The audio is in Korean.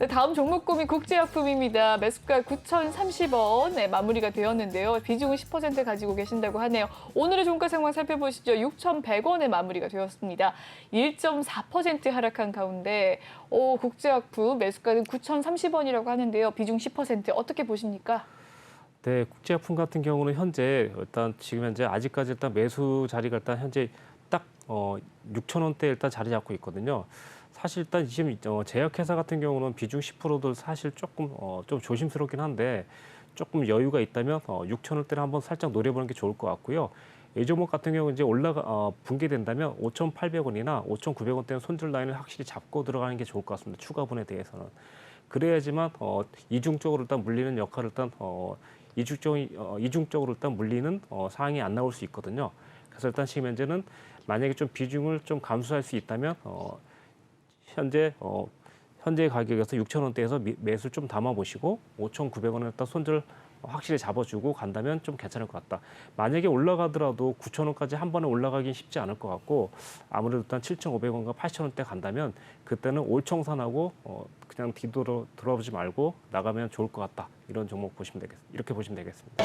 네, 다음 종목 고민 국제약품입니다. 매수가 9,030원 네, 마무리가 되었는데요. 비중은 10% 가지고 계신다고 하네요. 오늘의 종가 상황 살펴보시죠. 6,100원에 마무리가 되었습니다. 1.4% 하락한 가운데 오, 국제약품 매수가는 9,030원이라고 하는데요. 비중 10% 어떻게 보십니까? 네, 국제약품 같은 경우는 현재 일단 지금 현재 아직까지 일단 매수 자리가 일단 현재 딱 어, 6천 원대 일단 자리 잡고 있거든요. 사실 일단 지금 어, 제약회사 같은 경우는 비중 10%도 사실 조금 어, 좀 조심스럽긴 한데 조금 여유가 있다면 어, 6천 원대를 한번 살짝 노려보는 게 좋을 것 같고요. 이 종목 같은 경우 이제 올라가 어, 붕괴된다면 5,800원이나 5,900원대는 손절 라인을 확실히 잡고 들어가는 게 좋을 것 같습니다. 추가분에 대해서는 그래야지만 어, 이중적으로 일단 물리는 역할을 일단 어, 이중적 어, 이중적으로 일단 물리는 어, 상황이 안 나올 수 있거든요. 그래서 일단 지금 현재는 만약에 좀 비중을 좀 감수할 수 있다면 어, 현재 어, 현재 가격에서 6천 원대에서 미- 매수 좀 담아 보시고 5,900원을 일단 손절 확실히 잡아주고 간다면 좀 괜찮을 것 같다. 만약에 올라가더라도 9천 원까지 한 번에 올라가긴 쉽지 않을 것 같고 아무래도 일단 7,500원과 8천 원대 간다면 그때는 올청산하고 어, 그냥 뒤돌아 돌아보지 말고 나가면 좋을 것 같다. 이런 종목 보시면 되겠 이렇게 보시면 되겠습니다.